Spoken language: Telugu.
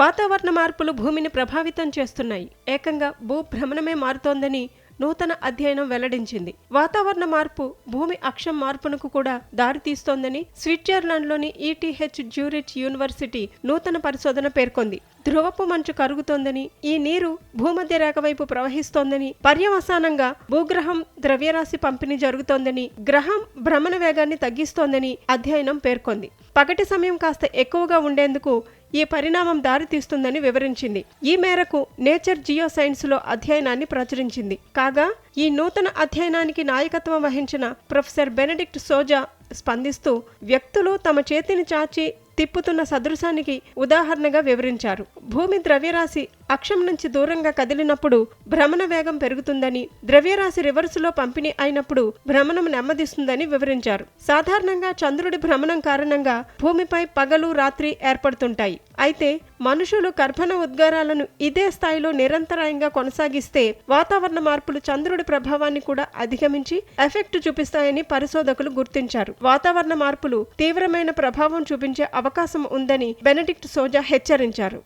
వాతావరణ మార్పులు భూమిని ప్రభావితం చేస్తున్నాయి. ఏకంగా భూభ్రమణమే మారుతోందని నూతన అధ్యయనం వెల్లడించింది. వాతావరణ మార్పు భూమి అక్షం మార్పునకు కూడా దారితీస్తోందని స్విట్జర్లాండ్లోని ఈటీహెచ్ జ్యూరిచ్ యూనివర్సిటీ నూతన పరిశోధన పేర్కొంది. ధ్రువపు మంచు కరుగుతోందని ఈ నీరు భూమధ్య రేఖ వైపు ప్రవహిస్తోందని పర్యవసానంగా భూగ్రహం ద్రవ్యరాశి పంపిణీ జరుగుతోందని గ్రహం భ్రమణ వేగాన్ని తగ్గిస్తోందని అధ్యయనం పేర్కొంది. పగటి సమయం కాస్త ఎక్కువగా ఉండేందుకు ఈ పరిణామం దారితీస్తుందని వివరించింది. ఈ మేరకు నేచర్ జియో సైన్స్లో అధ్యయనాన్ని ప్రచురించింది. కాగా ఈ నూతన అధ్యయనానికి నాయకత్వం వహించిన ప్రొఫెసర్ బెనడిక్ట్ సోజా స్పందిస్తూ వ్యక్తులు తమ చేతిని చాచి తిప్పుతున్న సదృశానికి ఉదాహరణగా వివరించారు. భూమి ద్రవ్యరాశి అక్షం నుంచి దూరంగా కదిలినప్పుడు భ్రమణ వేగం పెరుగుతుందని ద్రవ్యరాశి రివర్సులో పంపిణీ అయినప్పుడు భ్రమణం నెమ్మదిస్తుందని వివరించారు. సాధారణంగా చంద్రుడి భ్రమణం కారణంగా భూమిపై పగలు రాత్రి ఏర్పడుతుంటాయి. అయితే మనుషులు కర్భణ ఉద్గారాలను ఇదే స్థాయిలో నిరంతరాయంగా కొనసాగిస్తే వాతావరణ మార్పులు చంద్రుడి ప్రభావాన్ని కూడా అధిగమించి ఎఫెక్ట్ చూపిస్తాయని పరిశోధకులు గుర్తించారు. వాతావరణ మార్పులు తీవ్రమైన ప్రభావం చూపించే అవకాశం ఉందని బెనడిక్ట్ సోజా హెచ్చరించారు.